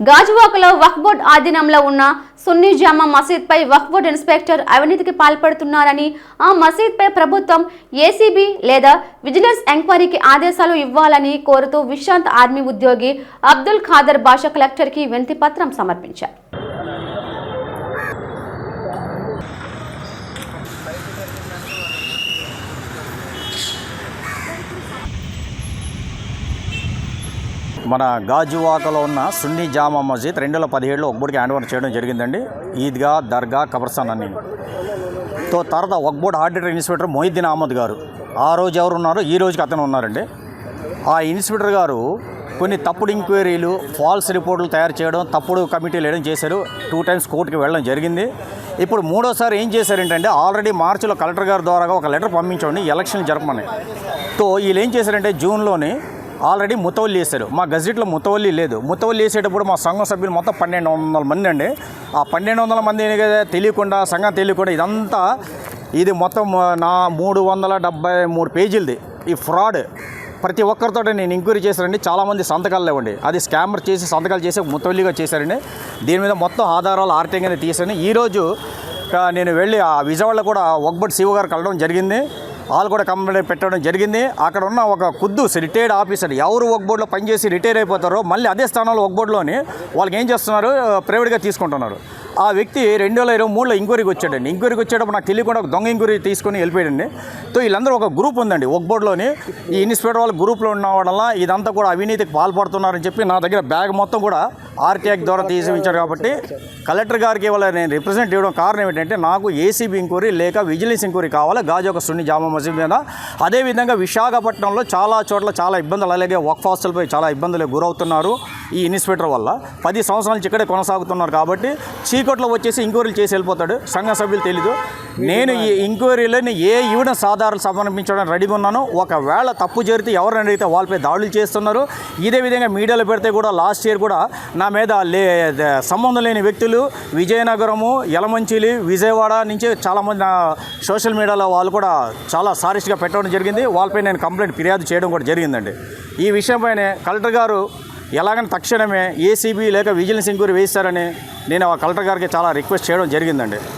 గాజువాకలో వక్ఫ్ ఆధీనంలో ఉన్న సున్నీ జామా మసీద్పై వక్ఫ్ బోర్డ్ ఇన్స్పెక్టర్ అవినీతికి పాల్పడుతున్నారని ఆ మసీద్పై ప్రభుత్వం ఏసీబీ లేదా విజిలెన్స్ ఎంక్వైరీకి ఆదేశాలు ఇవ్వాలని కోరుతూ విశాంత్ ఆర్మీ ఉద్యోగి అబ్దుల్ ఖాదర్ బాషా కలెక్టర్కి వినతి పత్రం సమర్పించారు. మన గాజువాకలో ఉన్న సున్నీ జామా మస్జిద్ రెండు వేల పదిహేడులో ఒకబోర్డుకి హ్యాండ్ ఓవర్ చేయడం జరిగిందండి. ఈద్గా దర్గా కబర్సాన్ అని తో తర్వాత ఒకబోర్డ్ ఆడిటర్ ఇన్స్పెక్టర్ మొహిద్దీన్ అహ్మద్ గారు. ఆ రోజు ఎవరు ఉన్నారో ఈ రోజుకి అతను ఉన్నారండి. ఆ ఇన్స్పెక్టర్ గారు కొన్ని తప్పుడు ఎంక్వైరీలు ఫాల్స్ రిపోర్టులు తయారు చేయడం తప్పుడు కమిటీలు వేయడం చేశారు. టూ టైమ్స్ కోర్టుకి వెళ్ళడం జరిగింది. ఇప్పుడు మూడోసారి ఏం చేశారంటే ఆల్రెడీ మార్చిలో కలెక్టర్ గారి ద్వారా ఒక లెటర్ పంపించండి ఎలక్షన్ జరపమని. తో వీళ్ళు ఏం చేశారంటే జూన్లోని ఆల్రెడీ ముతవల్లి వేశారు. మా గజెట్లో ముతవల్లి లేదు. ముతవల్లి వేసేటప్పుడు మా సంఘం సభ్యులు మొత్తం పన్నెండు వందల మంది అండి. ఆ పన్నెండు వందల మంది తెలియకుండా సంఘం తెలియకుండా ఇదంతా ఇది మొత్తం నా మూడు వందల డెబ్బై మూడు పేజీలది. ఈ ఫ్రాడ్ ప్రతి ఒక్కరితో నేను ఎంక్వైరీ చేశానండి. చాలామంది సంతకాలు లేవండి. అది స్కామర్ చేసి సంతకాలు చేసి ముతవల్లిగా చేశారండి. దీని మీద మొత్తం ఆధారాలు ఆర్టీఐ తీశాను ఈరోజు నేను వెళ్ళి ఆ విజయవాడలో కూడా ఒక్బట్ శివ గారు కలవడం జరిగింది. వాళ్ళు కూడా కంప్లైంట్ పెట్టడం జరిగింది. అక్కడ ఉన్న ఒక కుద్దుస్ రిటైర్డ్ ఆఫీసర్ ఎవరు ఒక బోర్డులో పనిచేసి రిటైర్ అయిపోతారో మళ్ళీ అదే స్థానంలో ఒక బోర్డులోని వాళ్ళకి ఏం చేస్తున్నారు? ప్రైవేట్గా తీసుకుంటున్నారు. ఆ వ్యక్తి రెండు వేల ఇరవై మూడులో ఇంక్వైరీకి వచ్చాడండి. ఇంక్వైరీకి వచ్చేటప్పుడు నాకు తెలియకుండా ఒక దొంగ ఇంక్వైరీ తీసుకొని వెళ్ళిపోయాడండి. సో వీళ్ళందరూ ఒక గ్రూప్ ఉందండి ఒక బోర్డులోని. ఈ ఇన్స్పెక్టర్ వాళ్ళ గ్రూప్లో ఉన్న వల్ల ఇదంతా కూడా అవినీతికి పాల్పడుతున్నారని చెప్పి నా దగ్గర బ్యాగ్ మొత్తం కూడా ఆర్టీఐకి ద్వారా తీసి ఉంచారు కాబట్టి కలెక్టర్ గారికి ఇవాళ నేను రిప్రజెంట్ ఇవ్వడం కారణం ఏంటంటే నాకు ఏసీబీ ఎంక్వైరీ లేక విజిలెన్స్ ఎంక్వైరీ కావాలి? గాజు ఒక సున్ని జామా మసీద్ మీద. అదేవిధంగా విశాఖపట్నంలో చాలా చోట్ల చాలా ఇబ్బందులు అలాగే వర్క్ హాస్టల్పై చాలా ఇబ్బందులు గురవుతున్నారు ఈ ఇన్స్పెక్టర్ వల్ల. పది సంవత్సరాల నుంచి ఇక్కడే కొనసాగుతున్నారు కాబట్టి చీకట్లో వచ్చేసి ఎంక్వైరీలు చేసి వెళ్ళిపోతాడు. సంఘ సభ్యులు తెలీదు. నేను ఈ ఎంక్వైరీలని ఏ ఈవిడ సాధారణ సమర్పించడానికి రెడీగా ఉన్నాను ఒకవేళ తప్పు జరిగితే ఎవరిని అడిగితే వాళ్ళపై దాడులు చేస్తున్నారు. ఇదే విధంగా మీడియాలో పెడితే కూడా లాస్ట్ ఇయర్ కూడా నా మీద లే సంబంధం లేని వ్యక్తులు విజయనగరము యలమంచిలి విజయవాడ నుంచి చాలామంది నా సోషల్ మీడియాలో వాళ్ళు కూడా చాలా సారీస్గా పెట్టడం జరిగింది. వాళ్ళపై నేను కంప్లైంట్ ఫిర్యాదు చేయడం కూడా జరిగిందండి. ఈ విషయంపైనే కలెక్టర్ గారు ఎలాగని తక్షణమే ఏసీబీ లేక విజిలెన్స్ ఎంక్వైరీ వేస్తారని నేను ఆ కలెక్టర్ గారికి చాలా రిక్వెస్ట్ చేయడం జరిగిందండి.